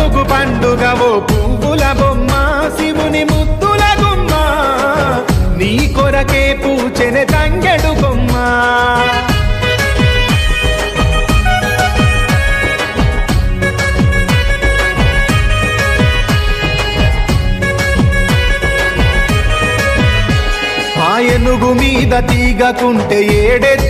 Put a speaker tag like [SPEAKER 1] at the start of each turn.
[SPEAKER 1] తెచ్చావె గునుగు పండుగ ఓ పువ్వుల బొమ్మ శివుని ముద్దుల గుమ్మ నీ కొరకే పూచెనె తంగెడు బొమ్మ ఆ ఏనుగు మీద తీగకుంటే ఏడెత్తు